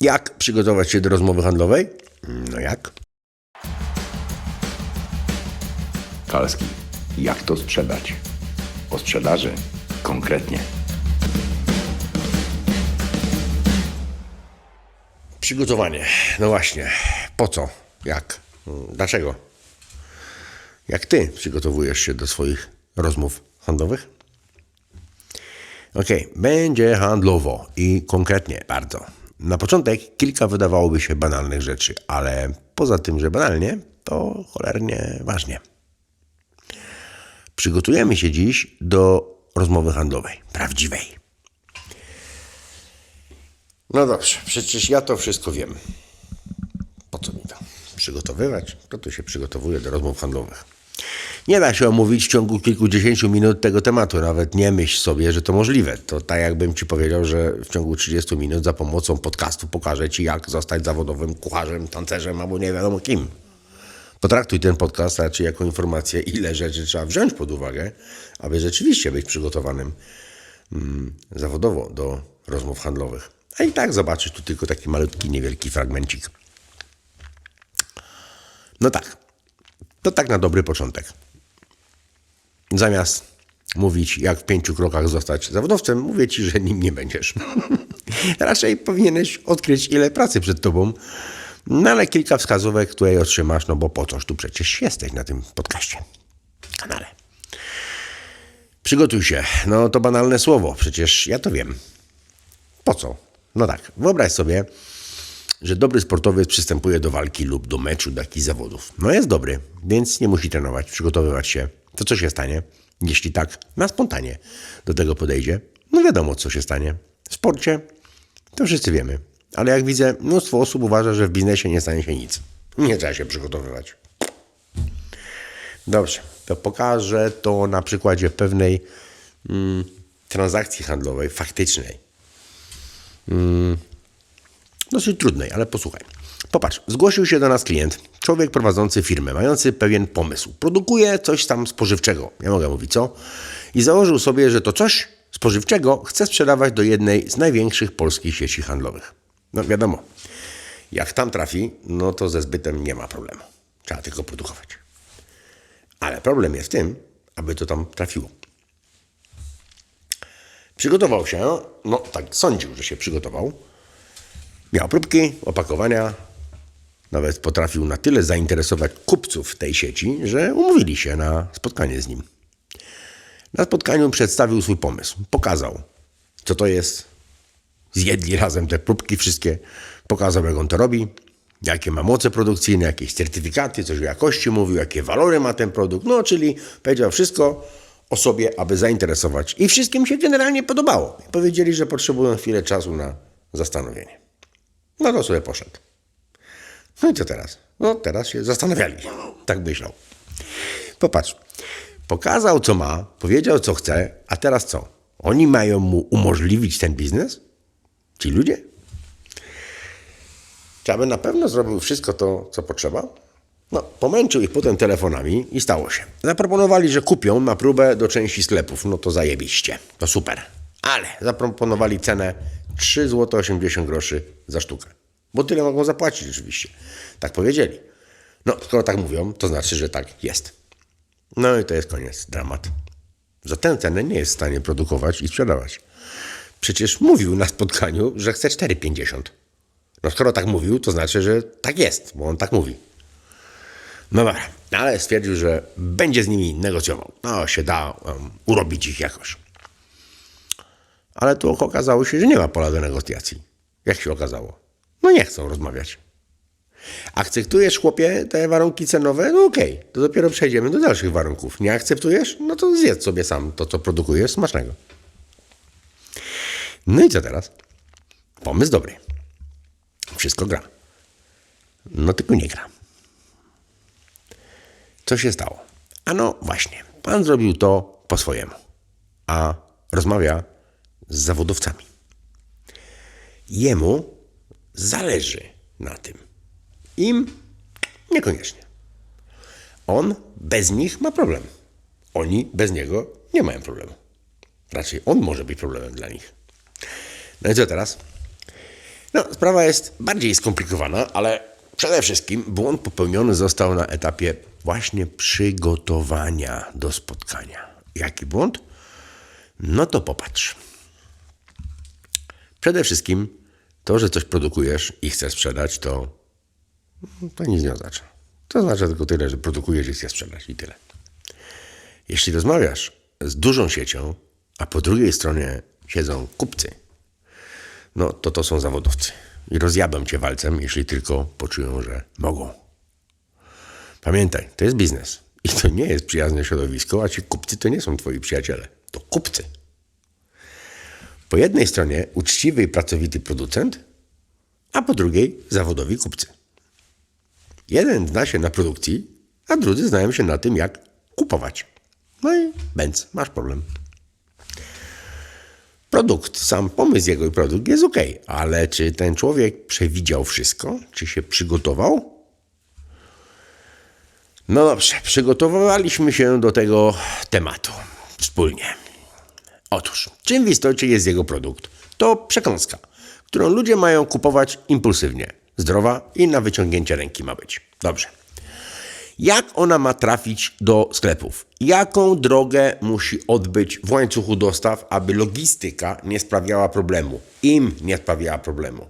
Jak przygotować się do rozmowy handlowej? No jak? Kalski, jak to sprzedać? O sprzedaży konkretnie. Przygotowanie. No właśnie. Po co? Jak? Dlaczego? Jak ty przygotowujesz się do swoich rozmów handlowych? Okej, będzie handlowo i konkretnie bardzo. Na początek kilka wydawałoby się banalnych rzeczy, ale poza tym, że banalnie, to cholernie ważnie. Przygotujemy się dziś do rozmowy handlowej, prawdziwej. No dobrze, przecież ja to wszystko wiem. Po co mi to? Przygotowywać? Kto tu się przygotowuje do rozmów handlowych? Nie da się omówić w ciągu kilkudziesięciu minut tego tematu. Nawet nie myśl sobie, że to możliwe. To tak jakbym ci powiedział, że w ciągu 30 minut za pomocą podcastu pokażę ci, jak zostać zawodowym kucharzem, tancerzem albo nie wiadomo kim. Potraktuj ten podcast raczej jako informację, ile rzeczy trzeba wziąć pod uwagę, aby rzeczywiście być przygotowanym mm, zawodowo do rozmów handlowych. A i tak zobaczysz tu tylko taki malutki, niewielki fragmencik. No tak, to tak na dobry początek. Zamiast mówić, jak w pięciu krokach zostać zawodowcem, mówię ci, że nim nie będziesz. Raczej powinieneś odkryć, ile pracy przed tobą, no ale kilka wskazówek tutaj otrzymasz, no bo po coś tu przecież jesteś na tym podcaście, kanale. Przygotuj się. No to banalne słowo, przecież ja to wiem. Po co? No tak, wyobraź sobie, że dobry sportowiec przystępuje do walki lub do meczu, do jakichś zawodów. No jest dobry, więc nie musi trenować, przygotowywać się. To co się stanie? Jeśli tak, na spontanie do tego podejdzie, no wiadomo, co się stanie. W sporcie to wszyscy wiemy. Ale jak widzę, mnóstwo osób uważa, że w biznesie nie stanie się nic. Nie trzeba się przygotowywać. Dobrze, to pokażę to na przykładzie pewnej mm, transakcji handlowej, faktycznej. Dosyć trudnej, ale posłuchaj. Popatrz, zgłosił się do nas klient, człowiek prowadzący firmę, mający pewien pomysł. Produkuje coś tam spożywczego, ja mogę mówić co, i założył sobie, że to coś spożywczego chce sprzedawać do jednej z największych polskich sieci handlowych. No wiadomo, jak tam trafi, no to ze zbytem nie ma problemu. Trzeba tylko produkować. Ale problem jest w tym, aby to tam trafiło. Przygotował się, no tak sądził, że się przygotował. Miał próbki, opakowania. Nawet potrafił na tyle zainteresować kupców tej sieci, że umówili się na spotkanie z nim. Na spotkaniu przedstawił swój pomysł. Pokazał, co to jest. Zjedli razem te próbki wszystkie. Pokazał, jak on to robi. Jakie ma moce produkcyjne, jakieś certyfikaty, coś o jakości mówił, jakie walory ma ten produkt. No, czyli powiedział wszystko o sobie, aby zainteresować. I wszystkim się generalnie podobało. Powiedzieli, że potrzebują chwilę czasu na zastanowienie. No to sobie poszedł. No i co teraz? No teraz się zastanawiali. Tak myślał. Popatrz. Pokazał, co ma, powiedział, co chce, a teraz co? Oni mają mu umożliwić ten biznes? Ci ludzie? Czy aby na pewno zrobił wszystko to, co potrzeba? No, pomęczył ich potem telefonami i stało się. Zaproponowali, że kupią na próbę do części sklepów. No to zajebiście. To super. Ale zaproponowali cenę 3 zł 80 groszy za sztukę. Bo tyle mogą zapłacić oczywiście. Tak powiedzieli. No, skoro tak mówią, to znaczy, że tak jest. No i to jest koniec. Dramat. Za tę cenę nie jest w stanie produkować i sprzedawać. Przecież mówił na spotkaniu, że chce 4,50. No skoro tak mówił, to znaczy, że tak jest, bo on tak mówi. No dobra, ale stwierdził, że będzie z nimi negocjował. No, się da um, urobić ich jakoś. Ale tu okazało się, że nie ma pola do negocjacji. Jak się okazało? No nie chcą rozmawiać. Akceptujesz, chłopie, te warunki cenowe? No okej, to dopiero przejdziemy do dalszych warunków. Nie akceptujesz? No to zjedz sobie sam to, co produkujesz, smacznego. No i co teraz? Pomysł dobry. Wszystko gra. No tylko nie gra. Co się stało? Ano właśnie, pan zrobił to po swojemu, a rozmawia z zawodowcami. Jemu zależy na tym. Im niekoniecznie. On bez nich ma problem. Oni bez niego nie mają problemu. Raczej on może być problemem dla nich. No i co teraz? No, sprawa jest bardziej skomplikowana, ale przede wszystkim błąd popełniony został na etapie właśnie przygotowania do spotkania. Jaki błąd? No to popatrz. Przede wszystkim to, że coś produkujesz i chcesz sprzedać, to, to nic nie oznacza. To oznacza tylko tyle, że produkujesz i chcesz sprzedać i tyle. Jeśli rozmawiasz z dużą siecią, a po drugiej stronie siedzą kupcy, no to to są zawodowcy. I rozjabią cię walcem, jeśli tylko poczują, że mogą. Pamiętaj, to jest biznes. I to nie jest przyjazne środowisko, a ci kupcy to nie są twoi przyjaciele. To kupcy. Po jednej stronie uczciwy i pracowity producent, a po drugiej zawodowi kupcy. Jeden zna się na produkcji, a drudzy znają się na tym, jak kupować. No i bęc, masz problem. Produkt, sam pomysł jego produkt jest ok, ale czy ten człowiek przewidział wszystko? Czy się przygotował? No dobrze, przygotowywaliśmy się do tego tematu wspólnie. Otóż, czym w istocie jest jego produkt? To przekąska, którą ludzie mają kupować impulsywnie. Zdrowa i na wyciągnięcie ręki ma być. Dobrze. Jak ona ma trafić do sklepów? Jaką drogę musi odbyć w łańcuchu dostaw, aby logistyka nie sprawiała problemu? Im nie sprawiała problemu.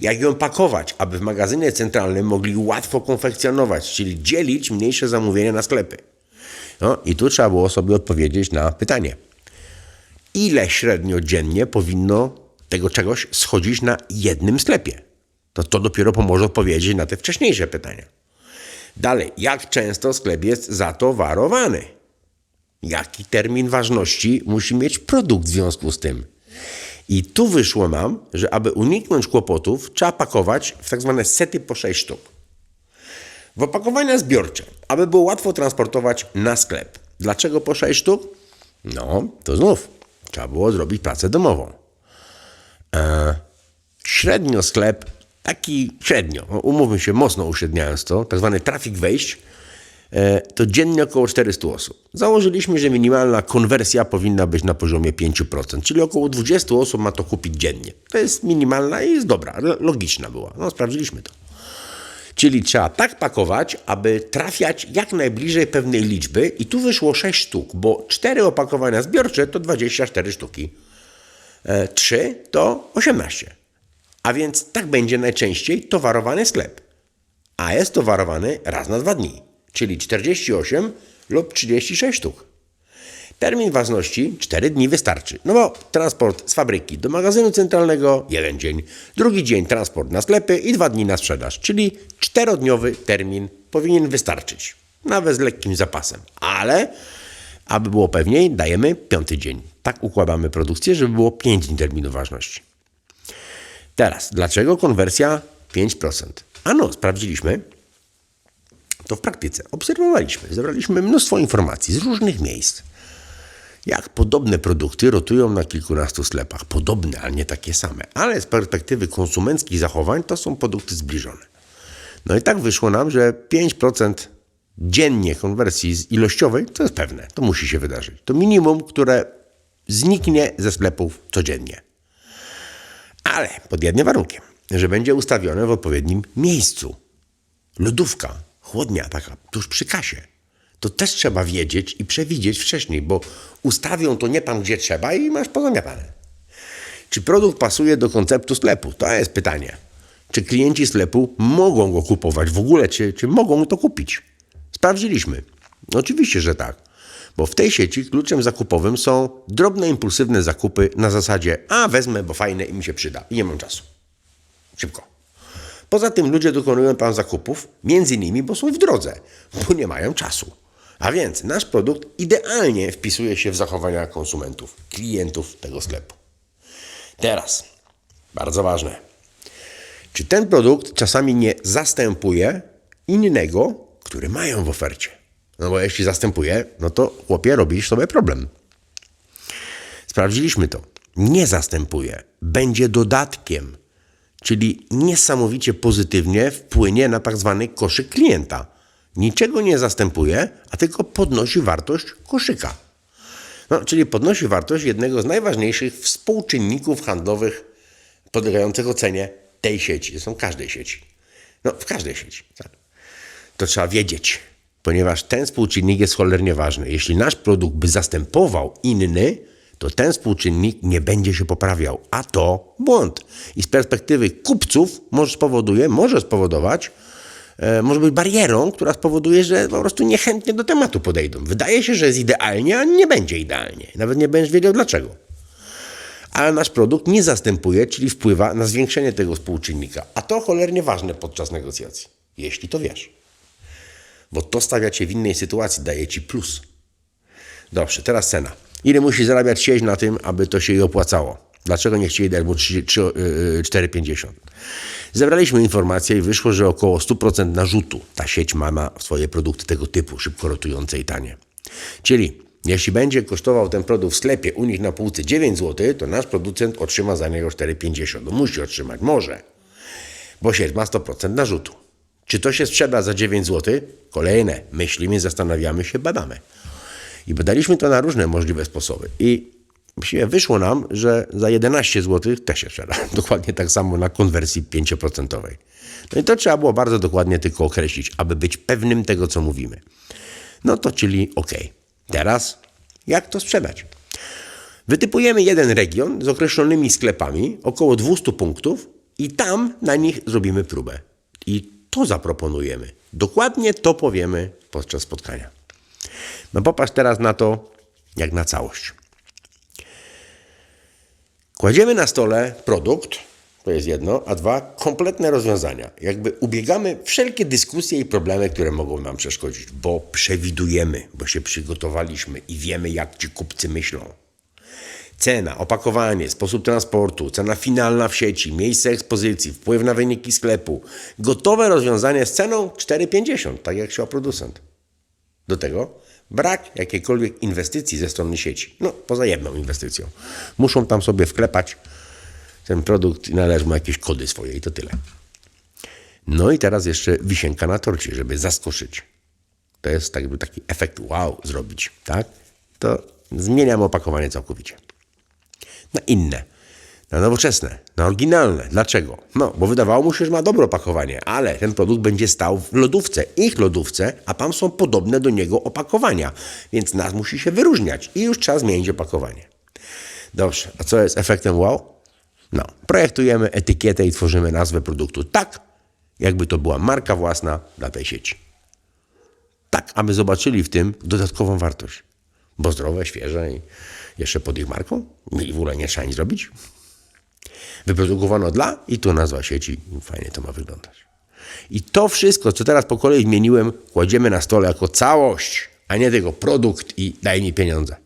Jak ją pakować, aby w magazynie centralnym mogli łatwo konfekcjonować, czyli dzielić mniejsze zamówienia na sklepy? No i tu trzeba było sobie odpowiedzieć na pytanie. Ile średnio dziennie powinno tego czegoś schodzić na jednym sklepie? To to dopiero pomoże odpowiedzieć na te wcześniejsze pytania. Dalej, jak często sklep jest zatowarowany? Jaki termin ważności musi mieć produkt w związku z tym? I tu wyszło nam, że aby uniknąć kłopotów, trzeba pakować w tak zwane sety po 6 sztuk. W opakowania zbiorcze, aby było łatwo transportować na sklep. Dlaczego po 6 sztuk? No, to znów trzeba było zrobić pracę domową. E, średnio sklep, taki średnio, no, umówmy się, mocno uśredniając to, tak zwany trafik wejść, e, to dziennie około 400 osób. Założyliśmy, że minimalna konwersja powinna być na poziomie 5%, czyli około 20 osób ma to kupić dziennie. To jest minimalna i jest dobra, lo- logiczna była. No, sprawdziliśmy to. Czyli trzeba tak pakować, aby trafiać jak najbliżej pewnej liczby i tu wyszło 6 sztuk, bo 4 opakowania zbiorcze to 24 sztuki. 3 to 18. A więc tak będzie najczęściej towarowany sklep. A jest towarowany raz na dwa dni, czyli 48 lub 36 sztuk. Termin ważności 4 dni wystarczy. No bo transport z fabryki do magazynu centralnego jeden dzień, drugi dzień transport na sklepy i dwa dni na sprzedaż, czyli czterodniowy termin powinien wystarczyć. Nawet z lekkim zapasem. Ale aby było pewniej, dajemy piąty dzień. Tak układamy produkcję, żeby było 5 dni terminu ważności. Teraz, dlaczego konwersja 5%? Ano, sprawdziliśmy to w praktyce. Obserwowaliśmy, zebraliśmy mnóstwo informacji z różnych miejsc. Jak podobne produkty rotują na kilkunastu sklepach. Podobne, ale nie takie same. Ale z perspektywy konsumenckich zachowań to są produkty zbliżone. No i tak wyszło nam, że 5% dziennie konwersji z ilościowej to jest pewne. To musi się wydarzyć. To minimum, które zniknie ze sklepów codziennie. Ale pod jednym warunkiem, że będzie ustawione w odpowiednim miejscu. Lodówka, chłodnia taka, tuż przy kasie. To też trzeba wiedzieć i przewidzieć wcześniej, bo ustawią to nie tam, gdzie trzeba i masz pozamiatane. Czy produkt pasuje do konceptu sklepu? To jest pytanie. Czy klienci sklepu mogą go kupować w ogóle, czy, czy mogą to kupić? Sprawdziliśmy. Oczywiście, że tak. Bo w tej sieci kluczem zakupowym są drobne, impulsywne zakupy na zasadzie a wezmę, bo fajne i mi się przyda i nie mam czasu. Szybko. Poza tym ludzie dokonują tam zakupów, między innymi, bo są w drodze, bo nie mają czasu. A więc nasz produkt idealnie wpisuje się w zachowania konsumentów, klientów tego sklepu. Teraz, bardzo ważne. Czy ten produkt czasami nie zastępuje innego, który mają w ofercie? No bo jeśli zastępuje, no to chłopie robisz sobie problem. Sprawdziliśmy to. Nie zastępuje, będzie dodatkiem, czyli niesamowicie pozytywnie wpłynie na tak zwany koszyk klienta. Niczego nie zastępuje, a tylko podnosi wartość koszyka. No, czyli podnosi wartość jednego z najważniejszych współczynników handlowych podlegających ocenie tej sieci, są każdej sieci. No, w każdej sieci, tak. To trzeba wiedzieć, ponieważ ten współczynnik jest cholernie ważny. Jeśli nasz produkt by zastępował inny, to ten współczynnik nie będzie się poprawiał, a to błąd. I z perspektywy kupców może spowoduje, może spowodować, może być barierą, która spowoduje, że po prostu niechętnie do tematu podejdą. Wydaje się, że jest idealnie, a nie będzie idealnie. Nawet nie będziesz wiedział dlaczego. Ale nasz produkt nie zastępuje, czyli wpływa na zwiększenie tego współczynnika. A to cholernie ważne podczas negocjacji, jeśli to wiesz. Bo to stawia cię w innej sytuacji, daje ci plus. Dobrze, teraz cena. Ile musi zarabiać sieć na tym, aby to się jej opłacało? Dlaczego nie chcieli dać mu 3 3, yy, 4,50? Zebraliśmy informacje i wyszło, że około 100% narzutu ta sieć ma na swoje produkty tego typu, szybko rotujące i tanie. Czyli jeśli będzie kosztował ten produkt w sklepie u nich na półce 9 zł, to nasz producent otrzyma za niego 4,50. No musi otrzymać, może, bo sieć ma 100% narzutu. Czy to się sprzeda za 9 zł? Kolejne. Myślimy, zastanawiamy się, badamy. I badaliśmy to na różne możliwe sposoby. I właściwie wyszło nam, że za 11 zł też się sprzeda. Dokładnie tak samo na konwersji 5%. No i to trzeba było bardzo dokładnie tylko określić, aby być pewnym tego, co mówimy. No to czyli OK. Teraz jak to sprzedać? Wytypujemy jeden region z określonymi sklepami, około 200 punktów i tam na nich zrobimy próbę. I to zaproponujemy. Dokładnie to powiemy podczas spotkania. No popatrz teraz na to, jak na całość. Kładziemy na stole produkt, to jest jedno, a dwa, kompletne rozwiązania. Jakby ubiegamy wszelkie dyskusje i problemy, które mogą nam przeszkodzić, bo przewidujemy, bo się przygotowaliśmy i wiemy, jak ci kupcy myślą. Cena, opakowanie, sposób transportu, cena finalna w sieci, miejsce ekspozycji, wpływ na wyniki sklepu. Gotowe rozwiązanie z ceną 4,50, tak jak chciał producent. Do tego brak jakiejkolwiek inwestycji ze strony sieci. No, poza jedną inwestycją. Muszą tam sobie wklepać ten produkt i należy mu jakieś kody swoje i to tyle. No i teraz jeszcze wisienka na torcie, żeby zaskoczyć. To jest tak jakby taki efekt wow zrobić, tak? To zmieniamy opakowanie całkowicie. Na inne, na nowoczesne, na oryginalne. Dlaczego? No, bo wydawało mu się, że ma dobre opakowanie, ale ten produkt będzie stał w lodówce, ich lodówce, a tam są podobne do niego opakowania, więc nas musi się wyróżniać i już trzeba zmienić opakowanie. Dobrze, a co jest efektem wow? No, projektujemy etykietę i tworzymy nazwę produktu tak, jakby to była marka własna dla tej sieci. Tak, aby zobaczyli w tym dodatkową wartość. Bo zdrowe, świeże i jeszcze pod ich marką? I w ogóle nie trzeba nic zrobić? Wyprodukowano dla i tu nazwa sieci. Fajnie to ma wyglądać. I to wszystko, co teraz po kolei zmieniłem, kładziemy na stole jako całość, a nie tylko produkt i daj mi pieniądze.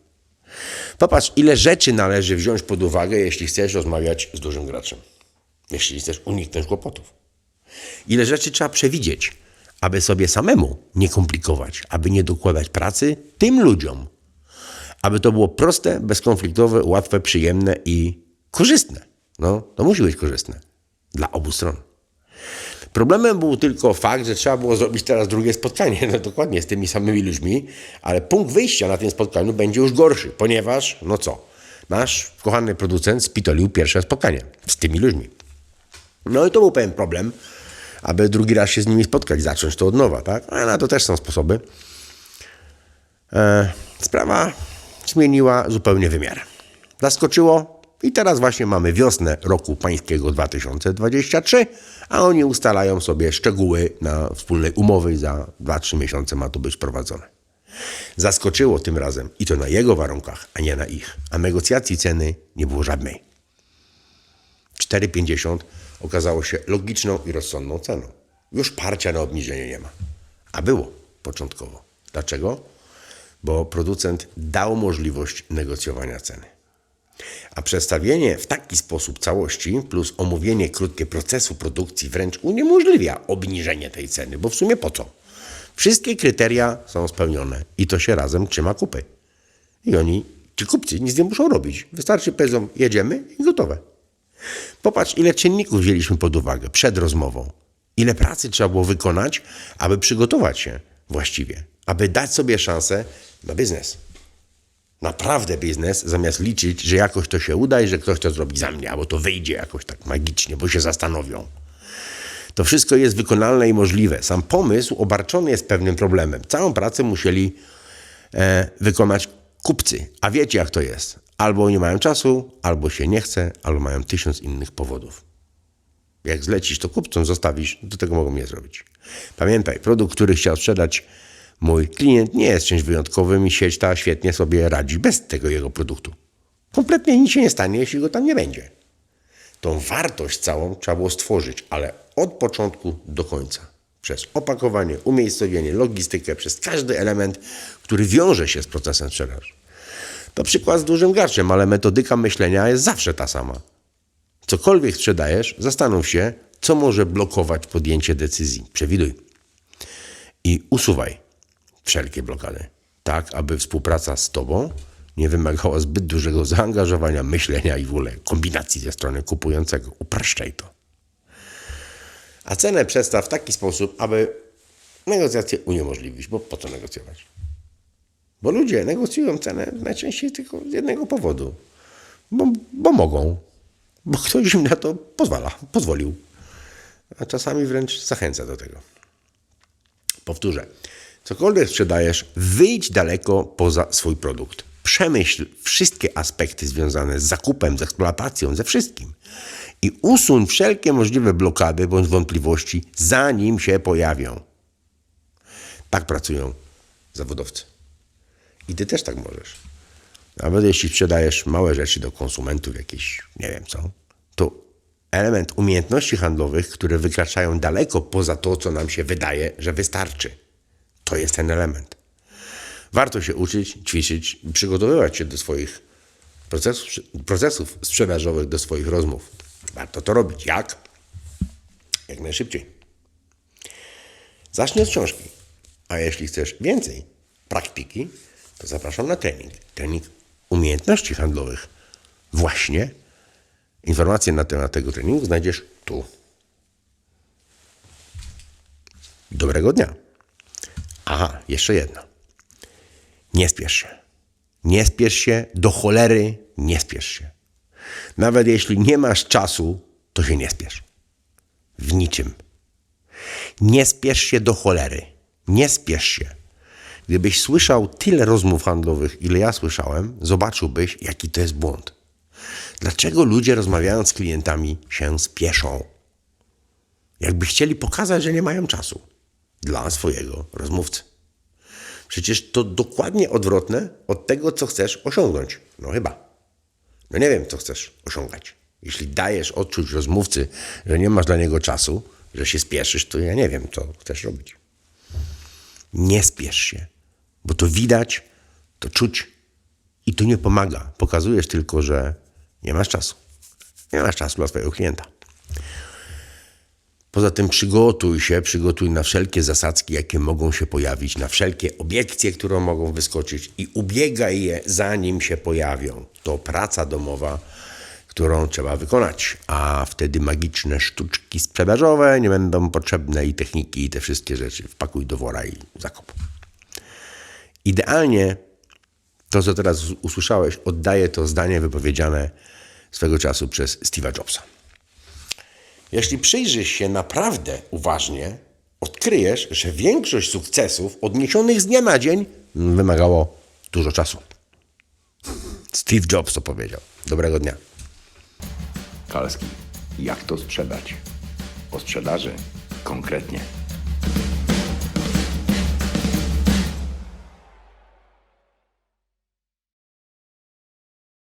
Popatrz, ile rzeczy należy wziąć pod uwagę, jeśli chcesz rozmawiać z dużym graczem. Jeśli chcesz uniknąć kłopotów. Ile rzeczy trzeba przewidzieć, aby sobie samemu nie komplikować, aby nie dokładać pracy tym ludziom. Aby to było proste, bezkonfliktowe, łatwe, przyjemne i korzystne. No, to musi być korzystne dla obu stron. Problemem był tylko fakt, że trzeba było zrobić teraz drugie spotkanie, no dokładnie z tymi samymi ludźmi, ale punkt wyjścia na tym spotkaniu będzie już gorszy, ponieważ, no co, nasz kochany producent spitolił pierwsze spotkanie z tymi ludźmi. No i to był pewien problem, aby drugi raz się z nimi spotkać, zacząć to od nowa, tak? Ale na to też są sposoby. E, sprawa zmieniła zupełnie wymiar. Zaskoczyło i teraz właśnie mamy wiosnę roku pańskiego 2023, a oni ustalają sobie szczegóły na wspólnej umowy za 2-3 miesiące ma to być prowadzone. Zaskoczyło tym razem i to na jego warunkach, a nie na ich. A negocjacji ceny nie było żadnej. 4,50 okazało się logiczną i rozsądną ceną. Już parcia na obniżenie nie ma. A było początkowo. Dlaczego? Bo producent dał możliwość negocjowania ceny. A przedstawienie w taki sposób całości plus omówienie krótkie procesu produkcji wręcz uniemożliwia obniżenie tej ceny, bo w sumie po co? Wszystkie kryteria są spełnione i to się razem trzyma kupy. I oni, ci kupcy, nic nie muszą robić. Wystarczy powiedzą, jedziemy i gotowe. Popatrz, ile czynników wzięliśmy pod uwagę przed rozmową. Ile pracy trzeba było wykonać, aby przygotować się właściwie, aby dać sobie szansę na biznes. Naprawdę biznes, zamiast liczyć, że jakoś to się uda i że ktoś to zrobi za mnie, albo to wyjdzie jakoś tak magicznie, bo się zastanowią. To wszystko jest wykonalne i możliwe. Sam pomysł obarczony jest pewnym problemem. Całą pracę musieli e, wykonać kupcy. A wiecie, jak to jest. Albo nie mają czasu, albo się nie chce, albo mają tysiąc innych powodów. Jak zlecisz to kupcom, zostawisz, do tego mogą nie zrobić. Pamiętaj, produkt, który chciał sprzedać mój klient, nie jest czymś wyjątkowym i sieć ta świetnie sobie radzi bez tego jego produktu. Kompletnie nic się nie stanie, jeśli go tam nie będzie. Tą wartość całą trzeba było stworzyć, ale od początku do końca. Przez opakowanie, umiejscowienie, logistykę, przez każdy element, który wiąże się z procesem sprzedaży. To przykład z dużym graczem, ale metodyka myślenia jest zawsze ta sama. Cokolwiek sprzedajesz, zastanów się, co może blokować podjęcie decyzji. Przewiduj. I usuwaj wszelkie blokady, tak aby współpraca z Tobą nie wymagała zbyt dużego zaangażowania, myślenia i w ogóle kombinacji ze strony kupującego. Upraszczaj to. A cenę przedstaw w taki sposób, aby negocjacje uniemożliwić, bo po co negocjować? Bo ludzie negocjują cenę najczęściej tylko z jednego powodu. Bo, bo mogą. Bo ktoś im na to pozwala, pozwolił. A czasami wręcz zachęca do tego. Powtórzę. Cokolwiek sprzedajesz, wyjdź daleko poza swój produkt. Przemyśl wszystkie aspekty związane z zakupem, z eksploatacją, ze wszystkim. I usuń wszelkie możliwe blokady bądź wątpliwości, zanim się pojawią. Tak pracują zawodowcy. I ty też tak możesz. Nawet jeśli sprzedajesz małe rzeczy do konsumentów, jakieś, nie wiem co, to element umiejętności handlowych, które wykraczają daleko poza to, co nam się wydaje, że wystarczy. To jest ten element. Warto się uczyć, ćwiczyć, i przygotowywać się do swoich procesów, procesów sprzedażowych, do swoich rozmów. Warto to robić. Jak? Jak najszybciej. Zacznij od książki. A jeśli chcesz więcej praktyki, to zapraszam na trening. Trening umiejętności handlowych. Właśnie informacje na temat tego treningu znajdziesz tu. Dobrego dnia. Aha, jeszcze jedno. Nie spiesz się. Nie spiesz się, do cholery nie spiesz się. Nawet jeśli nie masz czasu, to się nie spiesz. W niczym. Nie spiesz się do cholery. Nie spiesz się. Gdybyś słyszał tyle rozmów handlowych, ile ja słyszałem, zobaczyłbyś, jaki to jest błąd. Dlaczego ludzie rozmawiając z klientami się spieszą? Jakby chcieli pokazać, że nie mają czasu dla swojego rozmówcy. Przecież to dokładnie odwrotne od tego, co chcesz osiągnąć. No chyba. No nie wiem, co chcesz osiągać. Jeśli dajesz odczuć rozmówcy, że nie masz dla niego czasu, że się spieszysz, to ja nie wiem, co chcesz robić. Nie spiesz się, bo to widać, to czuć i to nie pomaga. Pokazujesz tylko, że nie masz czasu. Nie masz czasu dla swojego klienta. Poza tym przygotuj się, przygotuj na wszelkie zasadzki, jakie mogą się pojawić, na wszelkie obiekcje, które mogą wyskoczyć i ubiegaj je, zanim się pojawią. To praca domowa, którą trzeba wykonać, a wtedy magiczne sztuczki sprzedażowe nie będą potrzebne i techniki i te wszystkie rzeczy wpakuj do wora i zakop. Idealnie to, co teraz usłyszałeś, oddaje to zdanie wypowiedziane swego czasu przez Steve'a Jobsa. Jeśli przyjrzysz się naprawdę uważnie, odkryjesz, że większość sukcesów odniesionych z dnia na dzień wymagało dużo czasu. Steve Jobs to powiedział. Dobrego dnia. Kalski, jak to sprzedać? O sprzedaży konkretnie.